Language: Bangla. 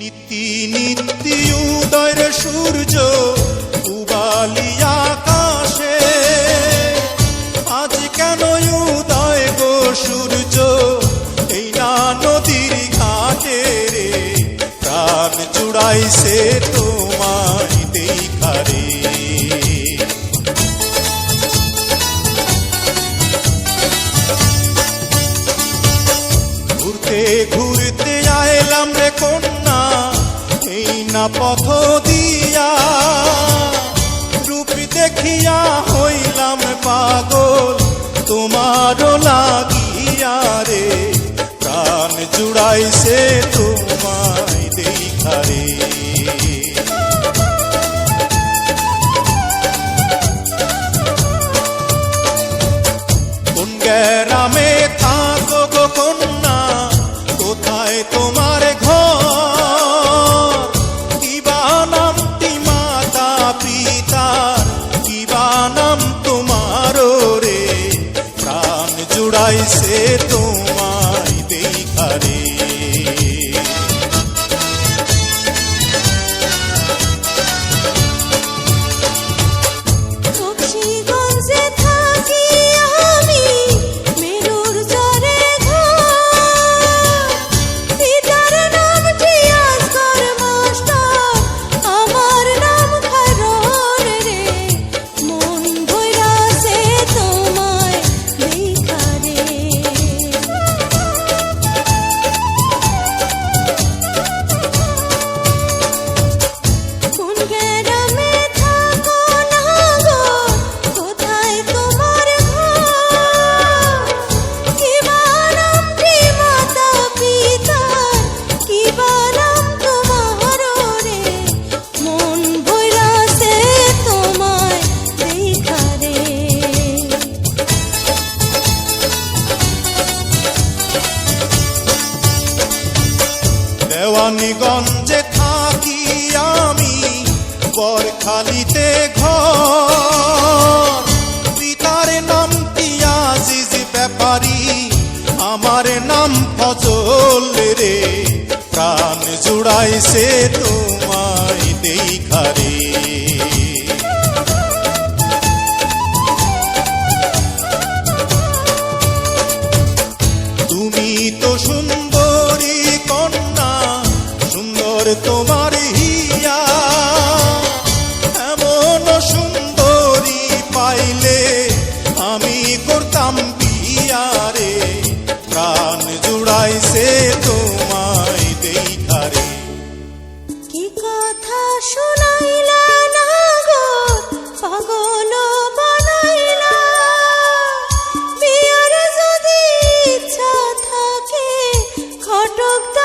নীতি নীতি, উদয়ের সূর্য, উবালি আকাশে। আজ কেন উদয় গো সূর্য? এই না নদীর ঘাটে রে, প্রাণ জুড়াইছে তোমায় দেখারে ঘুরতে ঘুরতে আইলাম রে কন্যা না পথ দিয়া রূপ দেখিয়া হইলাম পাগল। তোমারও লাগিয়া রে প্রাণ জুড়াইছে তোমায় দেখারে প্রাণ জুড়াইছে তোমায় দেওয়ানিগঞ্জে থাকি আমি, বরখালিতে ঘর। পিতার নাম পিয়াজিজ ব্যাপারী? আমার নাম ফজল রে, প্রাণ জুড়াইছে তোমায় সুন্দর তোমার হিয়া। এমন সুন্দরী পাইলে আমি করতাম পিয়ারে। প্রাণ জুড়াইছে তোমায় দেখারে কি কথা শোনাইলা না গো? পাগল যদি ইচ্ছা থাকে খটক